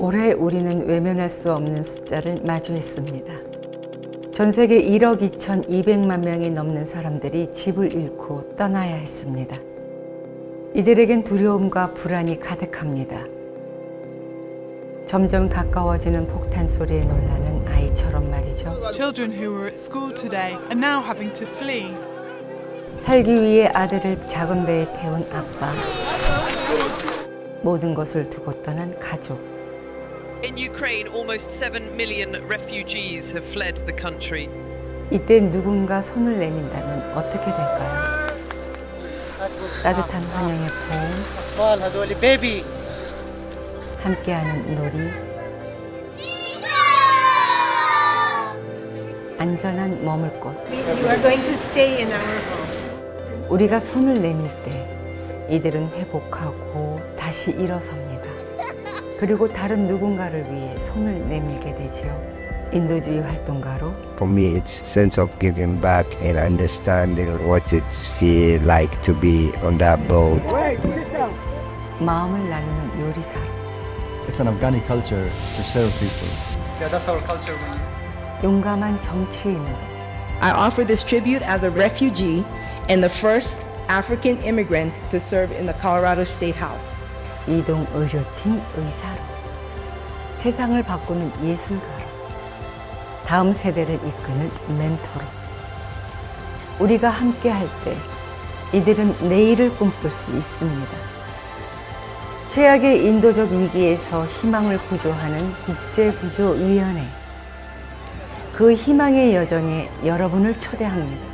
올해 우리는 외면할 수 없는 숫자를 마주했습니다. 전 세계 1억 2,200만 명이 넘는 사람들이 집을 잃고 떠나야 했습니다. 이들에겐 두려움과 불안이 가득합니다. 점점 가까워지는 폭탄 소리에 놀라는 아이처럼 말이죠. Children who were at school today are now having to flee. 살기 위해 아들을 작은 배에 태운 아빠. 모든 것을 두고 떠난 가족. In Ukraine, almost 7 million refugees have fled the country. 이때 누군가 손을 내민다면 어떻게 될까요? 따뜻한 환영의 보험, 함께하는 놀이, 안전한 머물 곳. 우리가 손을 내밀 때 이들은 회복하고 다시 일어섭니다. 그리고 다른 누군가를 위해 손을 내밀게 되지요. 인도주의 활동가로 For me, it's sense of giving back and understanding what it's feel like to be on that boat. 마음을 나누는 요리사로 It's an Afghani culture to serve people. Yeah, that's our culture. 용감한 정치인으로 I offer this tribute as a refugee and the first African immigrant to serve in the Colorado State House. 이동 의료팀 의사로 세상을 바꾸는 예술가로 다음 세대를 이끄는 멘토로 우리가 함께 할 때 이들은 내일을 꿈꿀 수 있습니다. 최악의 인도적 위기에서 희망을 구조하는 국제구조위원회 그 희망의 여정에 여러분을 초대합니다.